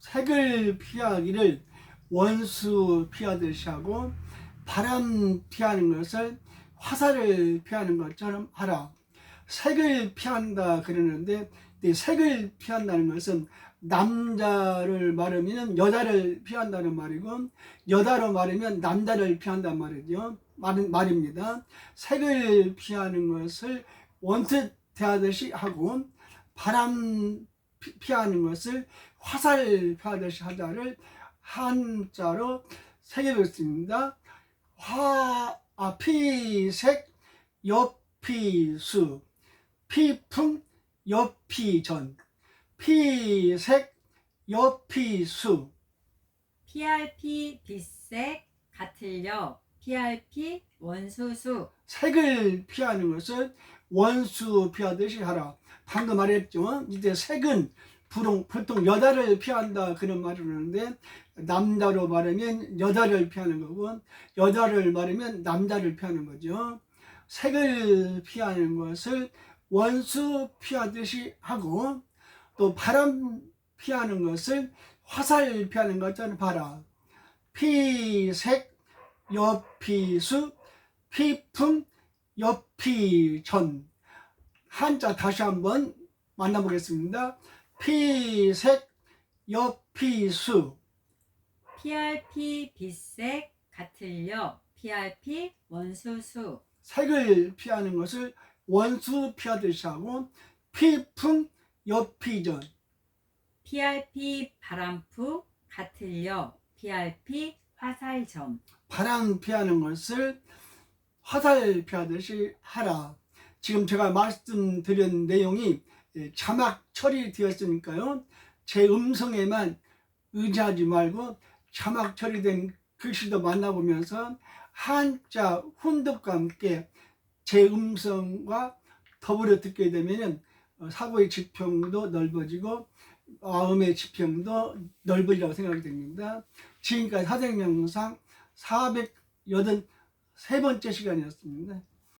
색을 피하기를 원수 피하듯이 하고 바람 피하는 것을 화살을 피하는 것처럼 하라. 색을 피한다 그러는데 이 색을 피한다는 것은 남자를 말하면 여자를 피한다는 말이고 여자로 말하면 남자를 피한다는 말이죠. 말, 말입니다. 색을 피하는 것을 원뜻 대하듯이 하고 바람 피- 피하는 것을 화살 피하듯이 하다를 한자로 새겨봤습니다. 화, 아, 피색, 옆피수, 피풍, 옆피전, 피색, 옆피수. PRP 빛색 같을려 PRP 원소수 색을 피하는 것을 원수 피하듯이 하라. 방금 말했죠. 이제 색은 보통, 보통 여자를 피한다 그런 말을 하는데 남자로 말하면 여자를 피하는 거고 여자를 말하면 남자를 피하는 거죠. 색을 피하는 것을 원수 피하듯이 하고 또 바람 피하는 것을 화살 피하는 것처럼 봐라. 피색, 옆피수, 피풍, 옆피전. 한자 다시 한번 만나보겠습니다. 피색, 옆피수. PRP 빛색 같을려 PRP 원소수 색을 피하는 것을 원수 피하듯이 하고 피풍, 옆피전. PRP 바람프 같을려 PRP 화살점 바람 피하는 것을 화살 피하듯이 하라. 지금 제가 말씀드린 내용이 예, 자막 처리되었으니까요. 제 음성에만 의지하지 말고 자막 처리된 글씨도 만나보면서 한자 훈독과 함께 제 음성과 더불어 듣게 되면 사고의 지평도 넓어지고 마음의 지평도 넓으리라고 생각이 됩니다. 지금까지 사생명상 483번째 시간이었습니다.